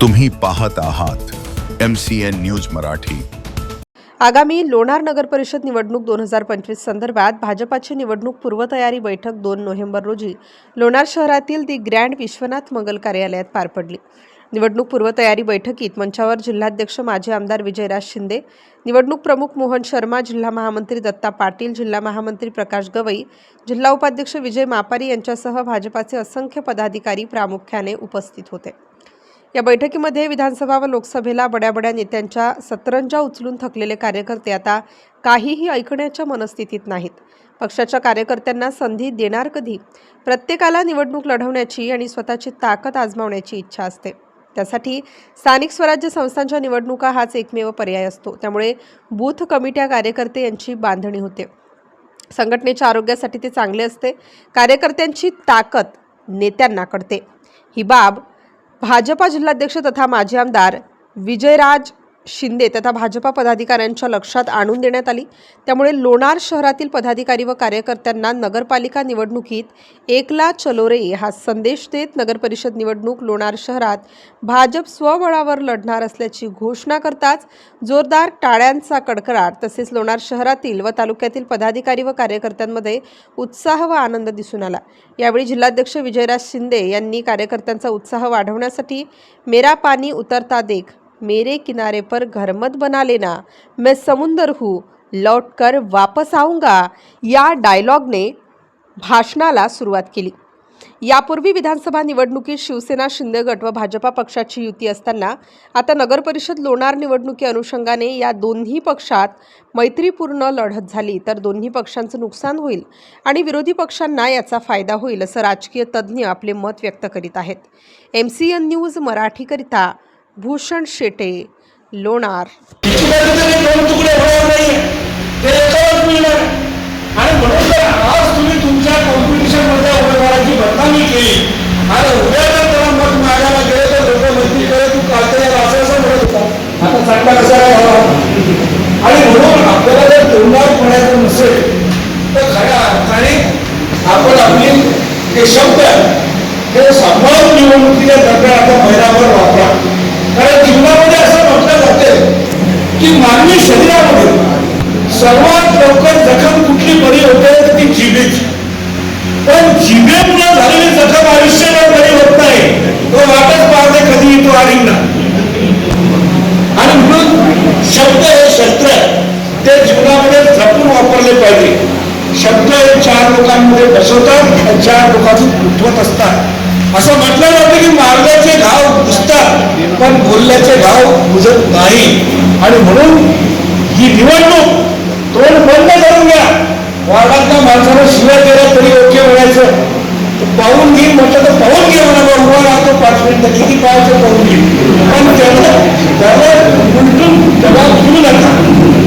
तुम्ही पाहत आहात M C N news Marathi. आगामी लोणार नगर परिषद निवडणूक दोन हजार पंचवीस संदर्भात भाजपाची निवडणूक पूर्वतयारी बैठक दोन नोव्हेंबर रोजी लोणार शहरातील दी ग्रँड विश्वनाथ मंगल कार्यालयात पार पडली. निवडणूक पूर्वतयारी बैठकीत मंचावर जिल्हाध्यक्ष माजी आमदार विजयराज शिंदे निवडणूक प्रमुख मोहन शर्मा जिल्हा महामंत्री दत्ता पाटील जिल्हा महामंत्री प्रकाश गवई जिल्हा उपाध्यक्ष विजय मापारी यांच्यासह भाजपाचे असंख्य पदाधिकारी प्रामुख्याने उपस्थित होते. या बैठकीमध्ये विधानसभा व लोकसभेला बड्या बड्या नेत्यांच्या सतरंजा उचलून थकलेले कार्यकर्ते आता काहीही ऐकण्याच्या मनस्थितीत नाहीत. पक्षाच्या कार्यकर्त्यांना संधी देणार कधी? प्रत्येकाला निवडणूक लढवण्याची आणि स्वतःची ताकद आजमावण्याची इच्छा असते. त्यासाठी स्थानिक स्वराज्य संस्थांच्या निवडणुका हाच एकमेव पर्याय असतो. त्यामुळे बूथ कमिट्या कार्यकर्ते यांची बांधणी होते. संघटनेच्या आरोग्यासाठी ते चांगले असते. कार्यकर्त्यांची ताकद नेत्यांना कळते. ही बाब भाजपा जिल्हाध्यक्ष तथा माजी आमदार विजयराज शिंदे तथा भाजपा पदाधिकाऱ्यांच्या लक्षात आणून देण्यात आली. त्यामुळे लोणार शहरातील पदाधिकारी व कार्यकर्त्यांना नगरपालिका निवडणुकीत एकला चलो रे हा संदेश देत नगरपरिषद निवडणूक लोणार शहरात भाजप स्वबळावर लढणार असल्याची घोषणा करताच जोरदार टाळ्यांचा कडकडाट तसेच लोणार शहरातील व तालुक्यातील पदाधिकारी व कार्यकर्त्यांमध्ये उत्साह व आनंद दिसून आला. यावेळी जिल्हाध्यक्ष विजयराज शिंदे यांनी कार्यकर्त्यांचा उत्साह वाढवण्यासाठी मेरा पाणी उतरता देख मेरे किनारे पर घर मत बना लेना। मैं समुंदर हूँ लौट कर वापस आऊँगा। या डायलॉगने भाषणाला सुरुवात केली. यापूर्वी विधानसभा निवडणुकीत शिवसेना शिंदे गट व भाजपा पक्षाची युती असताना आता नगरपरिषद लोणार निवडणुकी अनुषंगाने या दोन्ही पक्षात मैत्रीपूर्ण लढत झाली. तर दोन्ही पक्षांचं नुकसान होईल आणि विरोधी पक्षांना याचा फायदा होईल असं राजकीय तज्ज्ञ आपले मत व्यक्त करीत आहेत. एम सी एन न्यूज मराठीकरिता भूषण शेटे लोणार आणि म्हणून आज तुम्ही तुमच्या उमेदवाराची बदनामी केली आणि उद्या जर त्याला मत मागायला गेले तर लोक म्हणतील तू असं असं म्हणत होता आता चांगला कसा काय आणि म्हणून आपल्याला जर तोंडावर म्हणायचं नसेल तर खऱ्या अर्थाने आपण आपली ते शब्द हे सांभाळून निवडणुकीच्या दरम्यान आता महिनाभर वापरा कारण जीवनामध्ये असं म्हटलं जाते की मानवी शरीरामध्ये सर्वात लवकर जखम कुठली बरी होते तर ती जिभेची. पण जिभेमुळे झालेली जखम आयुष्यभर बरी होत नाही. तो वाटच पाहते कधी येतो आणि आणि म्हणून शब्द हे शस्त्र आहे. ते जीवनामध्ये जपून वापरले पाहिजे. शब्द हे चार लोकांमध्ये बसवतात चार लोकांतून उठवत असतात. असं पण बोलल्याचे भाव बुजत नाही. आणि म्हणून ही निवडणूक तोंड बंद करून घ्या. वार्डातल्या माणसानं शिवाय केल्या तरी योग्य म्हणायचं. पाहून घेईन म्हटलं तर पाहून घे म्हणा उभा राहतो पाच मिनिटं. किती पाहायचं पाहून घे पण त्याला त्याला उलटून जबाब देऊ नका.